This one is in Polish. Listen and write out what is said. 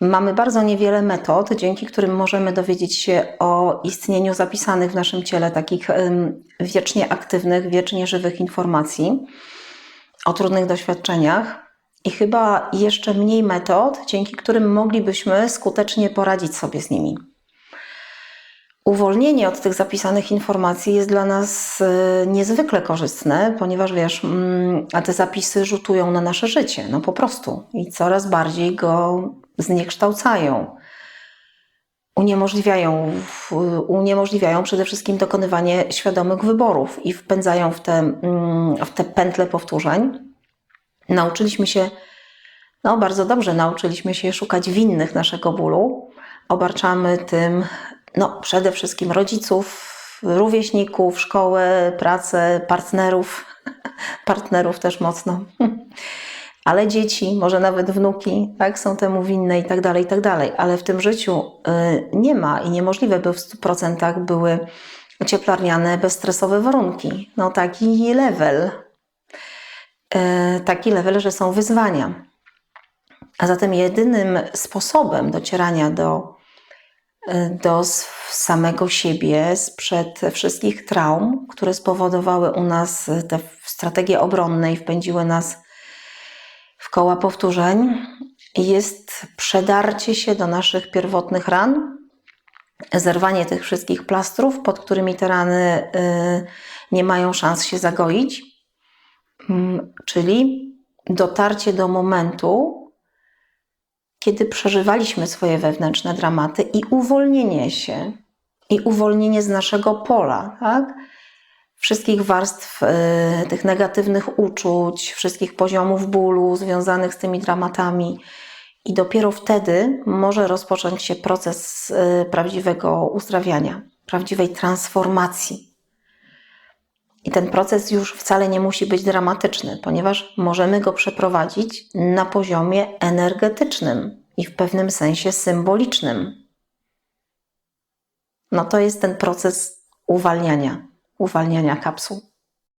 Mamy bardzo niewiele metod, dzięki którym możemy dowiedzieć się o istnieniu zapisanych w naszym ciele takich wiecznie aktywnych, wiecznie żywych informacji, o trudnych doświadczeniach i chyba jeszcze mniej metod, dzięki którym moglibyśmy skutecznie poradzić sobie z nimi. Uwolnienie od tych zapisanych informacji jest dla nas y, niezwykle korzystne, ponieważ wiesz, mm, a te zapisy rzutują na nasze życie, no po prostu i coraz bardziej go zniekształcają. Uniemożliwiają, uniemożliwiają przede wszystkim dokonywanie świadomych wyborów i wpędzają w te, mm, w te pętle powtórzeń. Nauczyliśmy się, no bardzo dobrze, nauczyliśmy się szukać winnych naszego bólu. Obarczamy tym no, przede wszystkim rodziców, rówieśników, szkołę, pracę, partnerów, partnerów też mocno, ale dzieci, może nawet wnuki, tak, są temu winne i tak dalej, i tak dalej. Ale w tym życiu y, nie ma i niemożliwe, by w 100% były cieplarniane, bezstresowe warunki. No taki level, y, taki level, że są wyzwania. A zatem jedynym sposobem docierania do do s- samego siebie sprzed wszystkich traum, które spowodowały u nas te strategie obronne i wpędziły nas koła powtórzeń, jest przedarcie się do naszych pierwotnych ran, zerwanie tych wszystkich plastrów, pod którymi te rany y, nie mają szans się zagoić, Mm, czyli dotarcie do momentu, kiedy przeżywaliśmy swoje wewnętrzne dramaty i uwolnienie się, i uwolnienie z naszego pola, tak? Wszystkich warstw y, tych negatywnych uczuć, wszystkich poziomów bólu związanych z tymi dramatami. I dopiero wtedy może rozpocząć się proces y, prawdziwego uzdrawiania, prawdziwej transformacji. I ten proces już wcale nie musi być dramatyczny, ponieważ możemy go przeprowadzić na poziomie energetycznym i w pewnym sensie symbolicznym. No to jest ten proces uwalniania, uwalniania kapsuł.